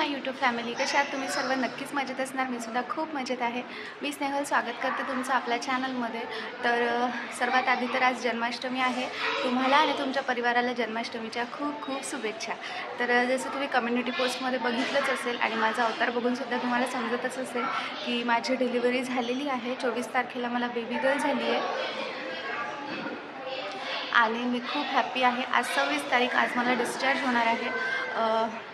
माय YouTube family कशा आहात तुम्ही? सर्व नक्कीच मजेत असणार. मी सुद्धा खूप मजेत आहे. मी स्नेहल स्वागत करते तुमचं आपल्या चॅनलमध्ये तर सर्वात आधी तर आज जन्माष्टमी आहे. तुम्हाला आणि तुमच्या परिवाराला जन्माष्टमीच्या खूप खूप शुभेच्छा. तर जसं तुम्ही कम्युनिटी पोस्टमध्ये बघितलंच असेल आणि माझा अवतार बघूनसुद्धा तुम्हाला समजतच असेल की माझी डिलिव्हरी झालेली आहे. चोवीस तारखेला मला बेबी गर्ल झाली आहे. आणि मी खूप हॅप्पी आहे. आज सव्वीस तारीख आज मला डिस्चार्ज होणार आहे.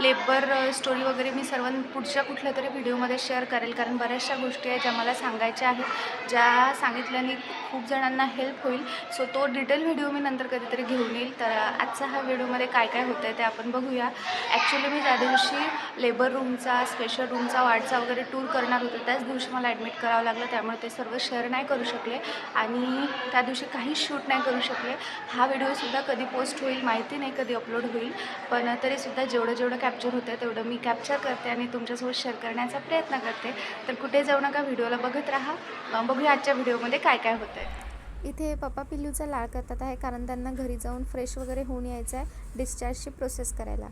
लेबर स्टोरी वगैरे मी सर्व पुढच्या कुठल्या तरी व्हिडिओमध्ये शेअर करेल. कारण बऱ्याचशा गोष्टी आहेत ज्या मला सांगायच्या आहेत ज्या सांगितल्याने खूप जणांना हेल्प होईल. सो तो डिटेल व्हिडिओ मी नंतर कधीतरी घेऊन येईल. तर आजचा हा व्हिडिओमध्ये काय काय होतं आहे ते आपण बघूया. ॲक्च्युली मी ज्या दिवशी लेबर रूमचा स्पेशल रूमचा वार्डचा वगैरे टूर करणार होते त्याच दिवशी मला ॲडमिट करावं लागलं. त्यामुळे ते सर्व शेअर नाही करू शकले आणि त्या दिवशी काही शूट नाही करू शकले. हा व्हिडिओसुद्धा कधी पोस्ट होईल माहिती नाही कधी अपलोड होईल. पण तरीसुद्धा जेवढं जेवढं कॅप्चर होतं तेवढं मी कॅप्चर करते आणि तुमच्यासोबत शेअर करण्याचा प्रयत्न करते. तर कुठे जाऊ नका व्हिडिओला बघत राहा. बघूया आजच्या व्हिडिओमध्ये काय काय होतं आहे इथे पप्पा पिल्लूचा लाळ करतात आहे कारण त्यांना घरी जाऊन फ्रेश वगैरे होऊन यायचं आहे डिस्चार्जची प्रोसेस करायला.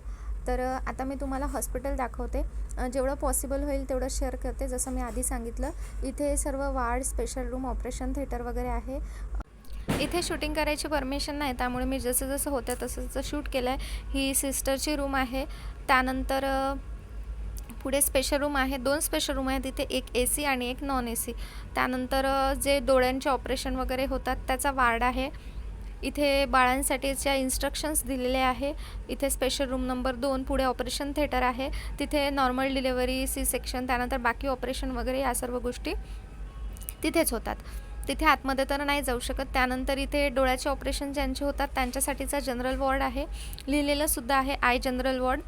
तर आता मी तुम्हाला हॉस्पिटल दाखवते. जेवढं पॉसिबल होईल तेवढं शेअर करते. जसं मी आधी सांगितलं इथे सर्व ward special room operation theatre वगैरे आहे. इथे शूटिंग करायची परमिशन नाही त्यामुळे मी जसं जसं होतं तसं तसं शूट केलं आहे ही सिस्टरची रूम आहे. त्यानंतर पुढे स्पेशल रूम आहे. दोन स्पेशल रूम आहेत. तिथे एक ए सी आणि एक नॉन ए सी त्यानंतर जे डोळ्यांचे ऑपरेशन वगैरे होतात त्याचा वार्ड आहे. इथे बाळांसाठीच्या इन्स्ट्रक्शन्स दिलेले आहे इथे स्पेशल रूम नंबर दोन पुढे ऑपरेशन थिएटर आहे. तिथे नॉर्मल डिलेवरी सी सेक्शन त्यानंतर बाकी ऑपरेशन वगैरे या सर्व गोष्टी तिथेच होतात. तिथे आतमध्ये तर नाही जाऊ शकत. त्यानंतर इथे डोळ्याचे ऑपरेशन ज्यांचे होतात त्यांच्यासाठीचा जनरल वॉर्ड आहे. लिहिलेलं सुद्धा आहे आय जनरल वॉर्ड.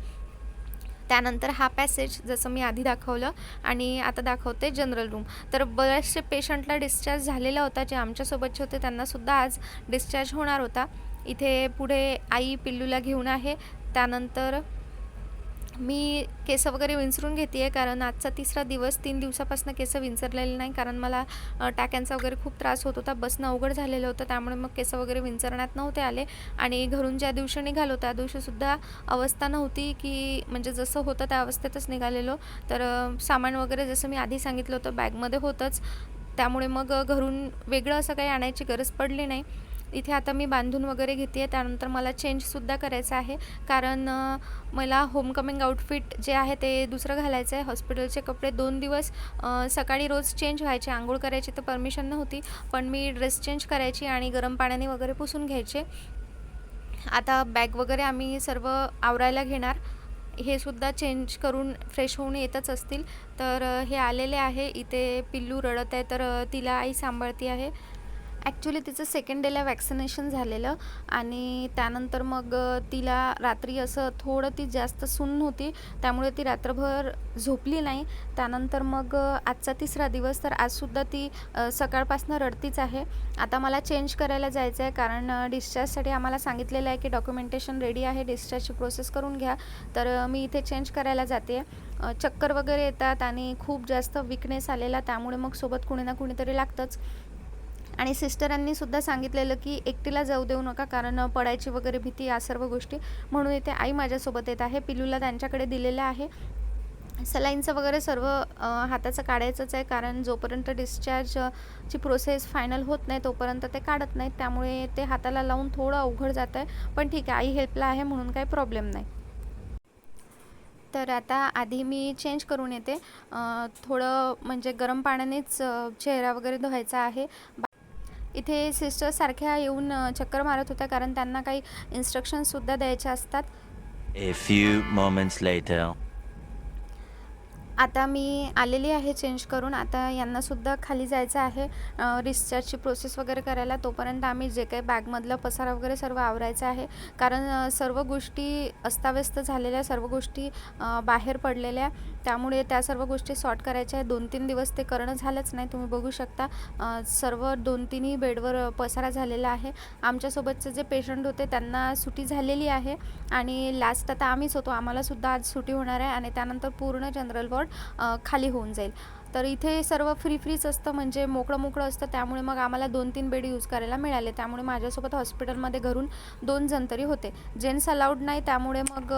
त्यानंतर हा पॅसेज जसं मी आधी दाखवलं आणि आता दाखवते जनरल रूम. तर बऱ्याचशे पेशंटला डिस्चार्ज झालेला होता जे आमच्यासोबतचे होते त्यांनासुद्धा आज डिस्चार्ज होणार होता. इथे पुढे आई पिल्लूला घेऊन आहे. त्यानंतर मी केस वगैरे विंचरून घेते आहे कारण आजचा तिसरा दिवस तीन दिवसापासून केस विंचरलेले नाही कारण मला टाक्यांचा वगैरे खूप त्रास होत होता बसणं अवघड झालेलं होतं त्यामुळे मग केस वगैरे विंचरण्यात नव्हते आले. आणि घरून ज्या दिवशी निघालो त्या दिवशीसुद्धा अवस्था नव्हती की म्हणजे जसं होतं त्या अवस्थेतच निघालेलो. तर सामान वगैरे जसं मी आधी सांगितलं होतं बॅगमध्ये होतंच. त्यामुळे मग घरून वेगळं असं काही आणायची गरज पडली नाही. इथे आता मी बांधून वगैरे घेते आहे त्यानंतर मला चेंजसुद्धा करायचं आहे. कारण मला होमकमिंग आउटफिट जे आहे ते दुसरं घालायचं आहे. हॉस्पिटलचे कपडे दोन दिवस सकाळी रोज चेंज व्हायचे. आंघोळ करायची तर परमिशन नव्हती. पण मी ड्रेस चेंज करायची आणि गरम पाण्याने वगैरे पुसून घ्यायचे. आता बॅग वगैरे आम्ही सर्व आवरायला घेणार. हे सुद्धा चेंज करून फ्रेश होऊन येतच असतील. तर हे आलेले आहे. इथे पिल्लू रडत आहे तर तिला आई सांभाळती आहे. ॲक्च्युली तिचं सेकंड डेला वॅक्सिनेशन झालेलं आणि त्यानंतर मग तिला रात्री असं थोडं ती जास्त सुन्न होती. त्यामुळे ती रात्रभर झोपली नाही. त्यानंतर मग आजचा तिसरा दिवस तर आजसुद्धा ती सकाळपासून रडतीच आहे. आता मला चेंज करायला जायचं आहे कारण डिस्चार्जसाठी आम्हाला सांगितलेलं आहे की डॉक्युमेंटेशन रेडी आहे. डिस्चार्जची प्रोसेस करून घ्या. तर मी इथे चेंज करायला जाते. चक्कर वगैरे येतात आणि खूप जास्त विकनेस आलेला. त्यामुळे मग सोबत कुणी ना कुणीतरी लागतंच. आणि सिस्टरांनी सुद्धा सांगितलेलं की एकटीला जाऊ देऊ नका कारण पडायची वगैरे भीती या सर्व गोष्टी. म्हणून इथे आई माझ्यासोबत येत आहे. पिलूला त्यांच्याकडे दिलेलं आहे. सलाईनचं वगैरे सर्व हाताचं काढायचंच आहे कारण जोपर्यंत डिस्चार्ज ची प्रोसेस फायनल होत नाही तोपर्यंत ते काढत नाहीत. त्यामुळे ते हाताला लावून थोडं अवघड जात आहे पण ठीक आहे आई हेल्पला आहे म्हणून काही प्रॉब्लेम नाही. तर आता आधी मी चेंज करून येते. थोडं म्हणजे गरम पाण्यानेच चेहरा वगैरे धुवायचा आहे. बा- इथे सिस्टर सारख्या येऊन चक्कर मारत होत्या कारण त्यांना काही इन्स्ट्रक्शनसुद्धा द्यायच्या असतात. A few moments later. आता मी आलेली आहे चेंज करून. आता यांनासुद्धा खाली जायचं आहे. रिस्चार्जची प्रोसेस वगैरे करायला. तोपर्यंत आम्ही जे काही बॅगमधलं पसारा वगैरे सर्व आवरायचं आहे. कारण अ, सर्व गोष्टी अस्ताव्यस्त झालेल्या सर्व गोष्टी अ, बाहेर पडलेल्या. त्यामुळे त्या सर्व गोष्टी सॉर्ट करायच्या आहे. दोन तीन दिवस ते करणं झालंच नाही. तुम्ही बघू शकता सर्व दोन तिन्ही बेडवर पसारा झालेला आहे. आमच्यासोबतचे जे पेशंट होते त्यांना सुटी झालेली आहे आणि लास्ट आता आम्हीच होतो. आम्हालासुद्धा आज सुटी होणार आहे आणि त्यानंतर पूर्ण जनरल वॉर्ड खाली होऊन जाईल. तर इथे सर्व फ्री फ्रीच असतं म्हणजे मोकळं मोकळं असतं. त्यामुळे मग आम्हाला दोन तीन बेड यूज करायला मिळाले. त्यामुळे माझ्यासोबत हॉस्पिटलमध्ये घरून दोन जण तरी होते. जेंट्स अलाउड नाही त्यामुळे मग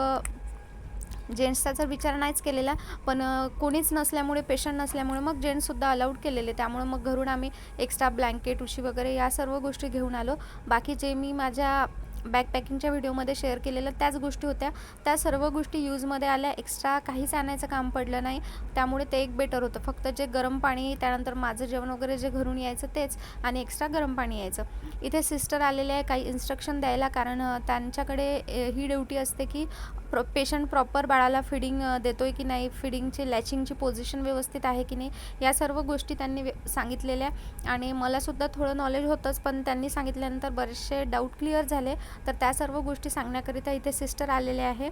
जेंट्सचा तर विचार नाहीच केलेला पण कोणीच नसल्यामुळे पेशंट नसल्यामुळे मग जेंट्ससुद्धा अलाउड केलेले. त्यामुळे मग घरून आम्ही एक्स्ट्रा ब्लँकेट उशी वगैरे या सर्व गोष्टी घेऊन आलो. बाकी जे मी माझ्या बॅकपॅकिंगच्या व्हिडिओमध्ये शेअर केलेलं त्याच गोष्टी होत्या. त्या सर्व गोष्टी यूजमध्ये आल्या. एक्स्ट्रा काहीच आणायचं काम पडलं नाही. त्यामुळे ते एक बेटर होतं. फक्त जे गरम पाणी त्यानंतर माझं जेवण वगैरे जे घरून यायचं तेच आणि एक्स्ट्रा गरम पाणी यायचं. इथे सिस्टर आलेले आहे. काही इन्स्ट्रक्शन द्यायला कारण त्यांच्याकडे ही ड्युटी असते की प्र पेशंट प्रॉपर बाळाला फिडिंग देतो आहे की नाही फिडिंगची लॅचिंगची पोझिशन व्यवस्थित आहे की नाही या सर्व गोष्टी त्यांनी सांगितलेल्या आणि मलासुद्धा थोडं नॉलेज होतंच पण त्यांनी सांगितल्यानंतर बरेचसे डाऊट क्लिअर झाले. तर त्या सर्व गोष्टी सांगण्याकरिता इथे सिस्टर आलेले आहे.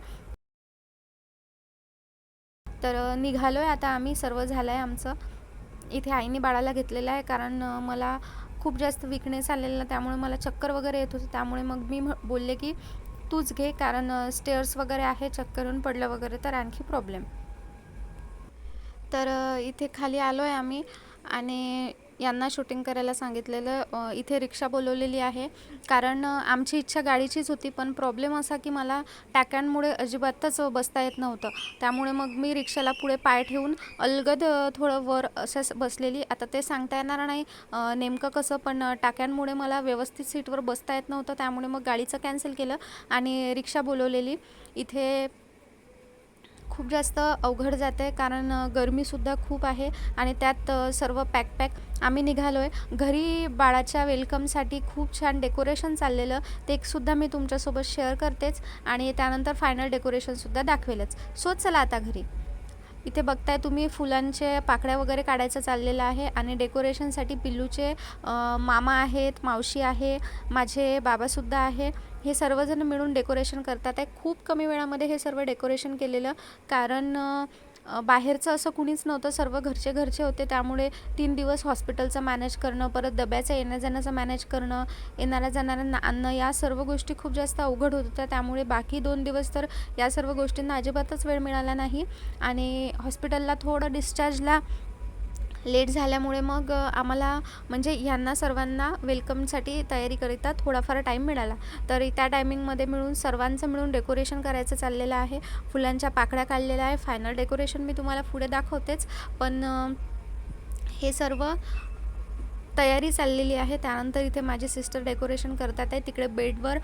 तर निघालो आहे आता आम्ही सर्व झालं आहे आमचं. इथे आईने बाळाला घेतलेलं आहे कारण मला खूप जास्त विकनेस आलेला त्यामुळे मला चक्कर वगैरे येत होते. त्यामुळे मग मी म्ह- बोलले की तूच घे कारण स्टेअर्स वगैरे आहे चक्करून पडलं वगैरे तर आणखी प्रॉब्लेम तर इथे खाली आलो आहे आम्ही आणि यांना शूटिंग करायला सांगितलेलं इथे रिक्षा बोलवलेली आहे. कारण आमची इच्छा गाडीचीच होती पण प्रॉब्लेम असा की मला टाक्यांमुळे अजिबातच बसता येत नव्हतं. त्यामुळे मग मी रिक्षाला पुढे पाय ठेवून अलगद थोडं वर असं बसलेली. आता ते सांगता येणार नाही नेमकं कसं पण टाक्यांमुळे मला व्यवस्थित सीटवर बसता येत नव्हतं. त्यामुळे मग गाडीचं कॅन्सल केलं आणि रिक्षा बोलवलेली. इथे खूप जास्त अवघड जाते कारण गरमीसुद्धा खूप आहे आणि त्यात सर्व पॅक पॅक आम्ही निघालो आहे घरी बाळाच्या वेलकमसाठी खूप छान डेकोरेशन चाललेलं. ते सुद्धा मी तुमच्यासोबत शेअर करतेच आणि त्यानंतर फायनल डेकोरेशनसुद्धा दाखवेलच. सो चला आता घरी. इथे बघताय तुम्ही फुलांचे पाकळ्या वगैरे काढायचं चाललेलं आहे आणि डेकोरेशनसाठी पिल्लूचे मामा आहेत मावशी आहे माझे बाबासुद्धा आहे. हे सर्वजण मिळून डेकोरेशन करतात. आहे खूप कमी वेळामध्ये हे सर्व डेकोरेशन केलेलं. कारण बाहेरचं असं कुणीच नव्हतं. सर्व घरचे घरचे होते. त्यामुळे तीन दिवस हॉस्पिटलचं मॅनेज करणं परत डब्याचं येण्या जाण्याचं मॅनेज करणं येणाऱ्या जाणाऱ्यांना आणणं या सर्व गोष्टी खूप जास्त अवघड होत होत्या. त्यामुळे बाकी दोन दिवस तर या सर्व गोष्टींना अजिबातच वेळ मिळाला नाही. आणि हॉस्पिटलला थोडं डिस्चार्जला लेट झाल्यामुळे मग आम्हाला म्हणजे ह्यांना सर्वांना वेलकमसाठी तयारीकरिता थोडाफार टाईम मिळाला. तरी त्या टायमिंगमध्ये मिळून सर्वांचं मिळून डेकोरेशन करायचं चाललेलं आहे. फुलांच्या पाकळ्या काढलेल्या आहे. फायनल डेकोरेशन मी तुम्हाला पुढे दाखवतेच. पण हे सर्व तयारी चाललेली आहे. त्यानंतर इथे माझी सिस्टर डेकोरेशन करतात आहे. तिकडे बेडवर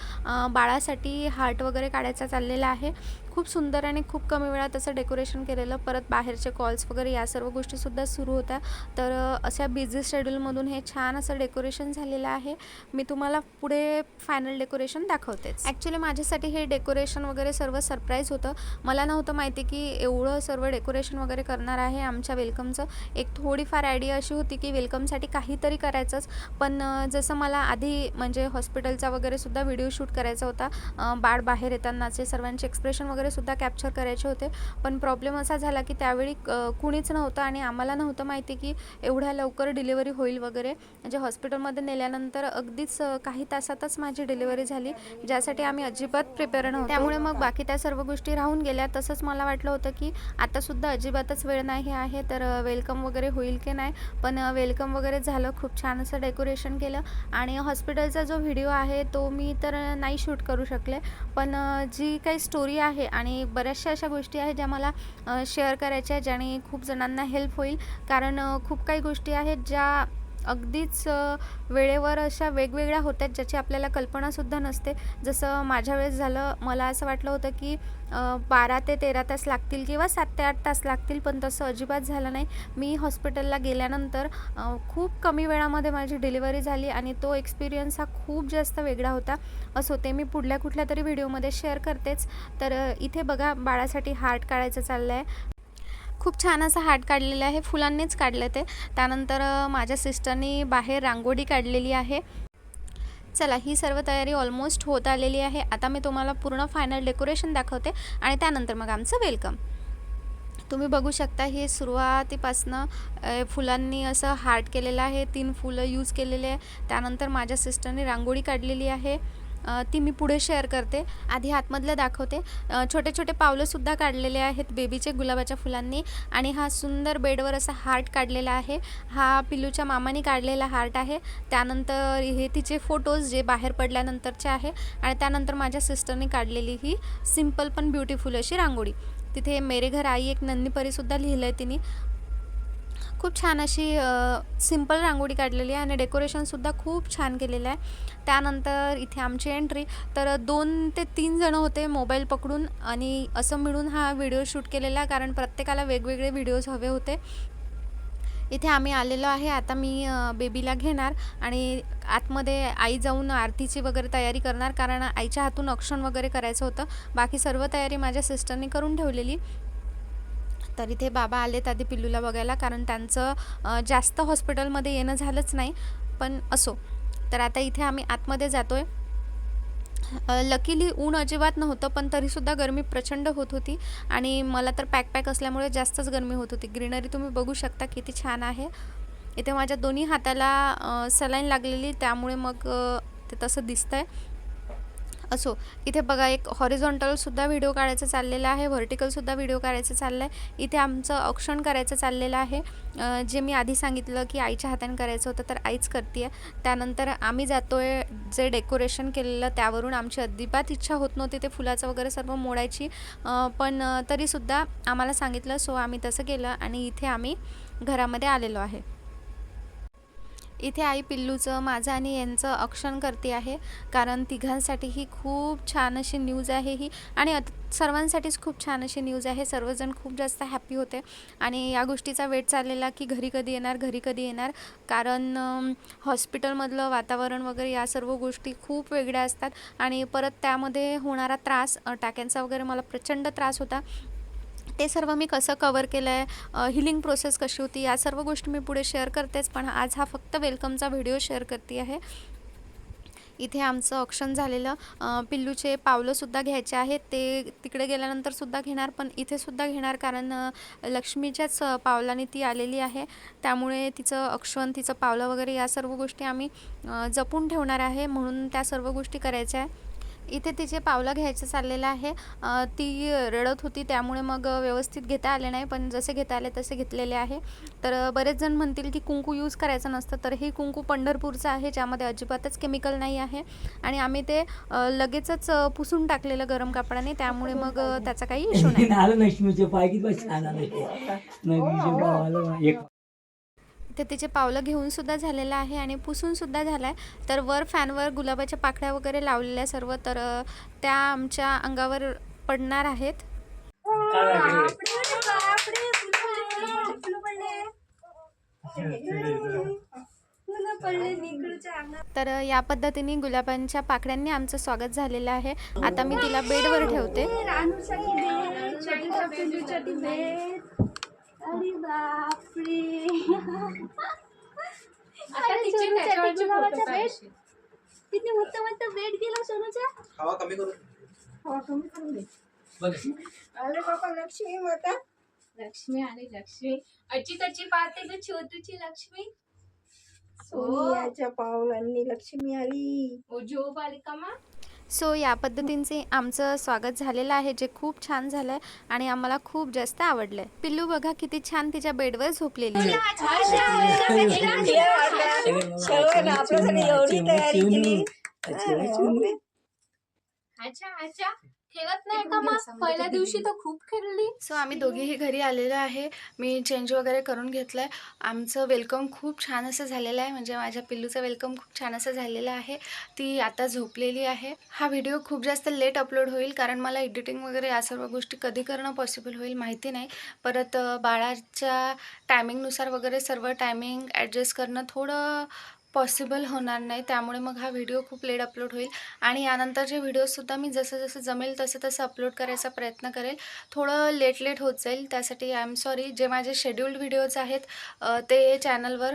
बाळासाठी हार्ट वगैरे काढायचा चाललेला आहे. खूप सुंदर आणि खूप कमी वेळात असं डेकोरेशन केलेलं परत बाहेरचे कॉल्स वगैरे या सर्व गोष्टीसुद्धा सुरू होत्या. तर अशा बिझी शेड्यूलमधून हे छान असं डेकोरेशन झालेलं आहे. मी तुम्हाला पुढे फायनल डेकोरेशन दाखवतेच. ॲक्च्युली माझ्यासाठी हे डेकोरेशन वगैरे सर्व सरप्राईज होतं. मला नव्हतं माहिती की एवढं सर्व डेकोरेशन वगैरे करणार आहे आमच्या वेलकमचं एक थोडीफार आयडिया अशी होती की वेलकमसाठी काहीतरी करायचंच. पण जसं मला आधी म्हणजे हॉस्पिटलचा वगैरे सुद्धा व्हिडिओ शूट करायचा होता बाळ बाहेर येतानाचे सर्वांचे एक्सप्रेशन वगैरे सुद्धा कॅप्चर करायचे होते. पण प्रॉब्लेम असा झाला की त्यावेळी कुणीच नव्हतं आणि आम्हाला नव्हतं माहिती की एवढ्या लवकर डिलिव्हरी होईल वगैरे. म्हणजे हॉस्पिटलमध्ये नेल्यानंतर अगदीच काही तासातच माझी डिलिव्हरी झाली ज्यासाठी आम्ही अजिबात प्रिपेअर नव्हतो. त्यामुळे मग बाकी त्या सर्व गोष्टी राहून गेल्या. तसंच मला वाटलं होतं की आतासुद्धा अजिबातच वेळ नाही आहे तर वेलकम वगैरे होईल की नाही. पण वेलकम वगैरे झालं खूप छान असं डेकोरेशन केलं. आणि हॉस्पिटलचा जो व्हिडिओ आहे तो मी तर नाही शूट करू शकले. पण जी काही स्टोरी आहे आणि बऱ्याचशा अशा गोष्टी आहेत ज्या मला शेअर करायच्या आहेत ज्याने खूप जणांना हेल्प होईल. कारण खूप काही गोष्टी आहेत ज्या अगदीच वेळेवर अशा वेगवेगळ्या होत्यात ज्याची आपल्याला कल्पनासुद्धा नसते. जसं माझ्या वेळेस झालं मला असं वाटलं होतं की बारा ते तेरा तास लागतील किंवा सात ते आठ तास लागतील पण तसं अजिबात झालं नाही. मी हॉस्पिटलला गेल्यानंतर खूप कमी वेळामध्ये माझी डिलिव्हरी झाली आणि तो एक्सपिरियन्स हा खूप जास्त वेगळा होता. असो ते मी पुढल्या कुठल्या तरी व्हिडिओमध्ये शेअर करतेच. तर इथे बघा बाळासाठी हार्ट काढायचं चाललं आहे खूप छान असं हाट काढलेलं आहे फुलांनीच काढलं ते. त्यानंतर माझ्या सिस्टरनी बाहेर रांगोळी काढलेली आहे. चला ही सर्व तयारी ऑलमोस्ट होत आलेली आहे. आता मी तुम्हाला पूर्ण फायनल डेकोरेशन दाखवते आणि त्यानंतर मग आमचं वेलकम. तुम्ही बघू शकता हे सुरुवातीपासनं फुलांनी असं हार्ट केलेलं आहे तीन फुलं यूज केलेले आहे. त्यानंतर माझ्या सिस्टरने रांगोळी काढलेली आहे. ती मी पुढे शेअर करते. आधी आतमधलं दाखवते. छोटे छोटे पावलंसुद्धा काढलेले आहेत बेबीचे गुलाबाच्या फुलांनी आणि हा सुंदर बेडवर असा हार्ट काढलेला आहे. हा पिल्लूच्या मामाने काढलेला हार्ट आहे. त्यानंतर हे तिचे फोटोज जे बाहेर पडल्यानंतरचे आहे आणि त्यानंतर माझ्या सिस्टरने काढलेली ही सिंपल पण ब्युटिफुल अशी रांगोळी. तिथे मेरे घर आई एक नंदीपरीसुद्धा लिहिलं आहे तिने. खूप छान अशी सिंपल रांगोळी काढलेली आहे आणि डेकोरेशनसुद्धा खूप छान केलेलं आहे. त्यानंतर इथे आमची एंट्री तर दोन ते तीन जणं होते मोबाईल पकडून आणि असं मिळून हा व्हिडिओ शूट केलेला आहे कारण प्रत्येकाला वेगवेगळे व्हिडिओज हवे होते. इथे आम्ही आलेलो आहे. आता मी बेबीला घेणार आणि आतमध्ये आई जाऊन आरतीची वगैरे तयारी करणार कारण आईच्या हातून अक्षण वगैरे करायचं होतं. बाकी सर्व तयारी माझ्या सिस्टरने करून ठेवलेली. तर इथे बाबा आलेत आधी पिल्लूला बघायला कारण त्यांचं जास्त हॉस्पिटलमध्ये येणं झालंच नाही. पण असो तर आता इथे आम्ही आतमध्ये जातोय. लकीली ऊन अजिबात नव्हतं पण तरीसुद्धा गरमी प्रचंड होत होती. आणि मला तर पॅक पॅक असल्यामुळे जास्तच गरमी होत होती. ग्रीनरी तुम्ही बघू शकता किती छान आहे. इथे माझ्या दोन्ही हाताला सलाईन लागलेली त्यामुळे मग ते तसं दिसतंय. असो. इथे बघा एक हॉरिझॉन्टलसुद्धा व्हिडिओ काढायचा चाललेला आहे व्हर्टिकलसुद्धा व्हिडिओ काढायचा चाललं आहे इथे आमचं औक्षण करायचं चाललेलं आहे. जे मी आधी सांगितलं की आईच्या हाताने करायचं होतं तर आईच करते आहे त्यानंतर आम्ही जातो आहे जे डेकोरेशन केलेलं त्यावरून आमची अजिबात इच्छा होत नव्हती ते फुलाचं वगैरे सर्व मोडायची. पण तरीसुद्धा आम्हाला सांगितलं सो आम्ही तसं केलं आणि इथे आम्ही घरामध्ये आलेलो आहे. इथे आई पिल्लूचं माझं आणि यांचं अक्षण करते आहे. कारण तिघांसाठी ही खूप छान अशी न्यूज आहे ही. आणि सर्वांसाठीच खूप छान अशी न्यूज आहे. सर्वजण खूप जास्त हॅपी होते. आणि या गोष्टीचा वेट चाललेला की घरी कधी येणार घरी कधी येणार. कारण हॉस्पिटलमधलं वातावरण वगैरे या सर्व गोष्टी खूप वेगळ्या असतात. आणि परत त्यामध्ये होणारा त्रास टाक्यांचा वगैरे मला प्रचंड त्रास होता. ते सर्व मी कसं कवर केलं आहे हिलिंग प्रोसेस कशी होती या सर्व गोष्टी मी पुढे शेअर करतेच पण आज हा फक्त वेलकमचा व्हिडिओ शेअर करते आहे. इथे आमचं ऑप्शन झालेलं. पिल्लूचे पावलंसुद्धा घ्यायचे आहेत. ते तिकडे गेल्यानंतरसुद्धा घेणार पण इथेसुद्धा घेणार कारण लक्ष्मीच्याच पावलाने ती आलेली आहे. त्यामुळे तिचं अक्षण तिचं पावलं वगैरे या सर्व गोष्टी आम्ही जपून ठेवणार आहे. म्हणून त्या सर्व गोष्टी करायच्या आहे. इथे तिचे पावलं घ्यायचं चाललेलं आहे ती रडत होती त्यामुळे मग व्यवस्थित घेता आले नाही पण जसे घेता आले तसे घेतलेले आहे. तर बरेच जण म्हणतील की कुंकू यूज करायचं नसतं तर हे कुंकू पंढरपूरचं आहे ज्यामध्ये अजिबातच केमिकल नाही आहे. आणि आम्ही ते लगेचच पुसून टाकलेलं गरम कापडाने त्यामुळे मग त्याचा काही इशू नाही. आलं लक्ष्मीचे तर तिचे पावलं घेऊनसुद्धा झालेलं आहे आणि पुसूनसुद्धा झाला आहे तर वर फॅनवर गुलाबाच्या पाकळ्या वगैरे लावलेल्या सर्व. तर त्या आमच्या अंगावर पडणार आहेत. तर या पद्धतीने गुलाबांच्या पाकळ्यांनी आमचं स्वागत झालेलं आहे. आता मी तिला बेडवर ठेवते. अरे बापरे आता तिचे त्याच्यावरचे फोटो काढशील. किती मस्त मस्त वेट गेला सोनूचा हवा कमी करू हवा कमी करून दे. बघ अरे बाबा लक्ष्मी माता. लक्ष्मी आली लक्ष्मी. अची तची पाहते ग छोटूची लक्ष्मी. सोनियाच्या पावलांनी लक्ष्मी आली. ओ झोप आली का मा सो या पद्धतींचे आमचं स्वागत झालेलं आहे जे खूप छान झालं आहे आणि आम्हाला खूप जास्त आवडलं आहे पिल्लू बघा किती छान तिच्या बेडवर झोपलेली आहे. नाही का मा पहिल्या दिवशी तर खूप खेळली. सो आम्ही दोघीही घरी आलेलो आहे. मी चेंज वगैरे करून घेतलं आहे आमचं वेलकम खूप छान असं झालेलं आहे. म्हणजे माझ्या पिल्लूचं वेलकम खूप छान असं झालेलं आहे. ती आता झोपलेली आहे. हा व्हिडिओ खूप जास्त लेट अपलोड होईल कारण मला एडिटिंग वगैरे या सर्व गोष्टी कधी करणं पॉसिबल होईल माहिती नाही. परत बाळाच्या टायमिंगनुसार वगैरे सर्व टायमिंग ॲडजस्ट करणं थोडं पॉसिबल होणार नाही. त्यामुळे मग हा व्हिडिओ खूप लेट अपलोड होईल. आणि यानंतरचे व्हिडिओसुद्धा मी जसं जसं जमेल तसं तसं अपलोड करायचा प्रयत्न करेल. थोडं लेट लेट होत जाईल. त्यासाठी आय एम सॉरी जे माझे शेड्युल्ड व्हिडिओज आहेत ते चॅनलवर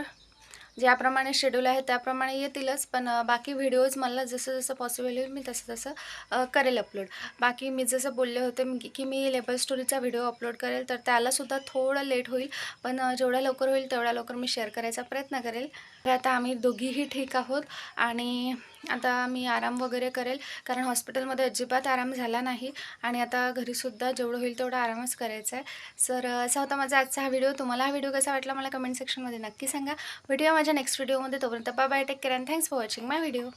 ज्याप्रमाणे शेड्यूल आहे त्याप्रमाणे येतीलच. पण बाकी व्हिडिओज मला जसं जसं पॉसिबल होईल मी तसं तसं करेल अपलोड बाकी मी जसं बोलले होते की मी लेबर स्टोरीचा व्हिडिओ अपलोड करेल तर त्यालासुद्धा थोडं लेट होईल. पण जेवढ्या लवकर होईल तेवढ्या लवकर मी शेअर करायचा प्रयत्न करेल. तर आता आम्ही दोघीही ठीक आहोत आणि आता मी आराम वगैरे करेल कारण हॉस्पिटलमध्ये अजिबात आराम झाला नाही आणि आता घरीसुद्धा जेवढं होईल तेवढं आरामच करायचा आहे. सर असा होता माझा आजचा हा व्हिडिओ. तुम्हाला हा व्हिडिओ कसा वाटला मला कमेंट सेक्शनमध्ये नक्की सांगा. भेटूया माझ्या नेक्स्ट व्हिडिओमध्ये. तोपर्यंत bye bye take care and thanks for watching my video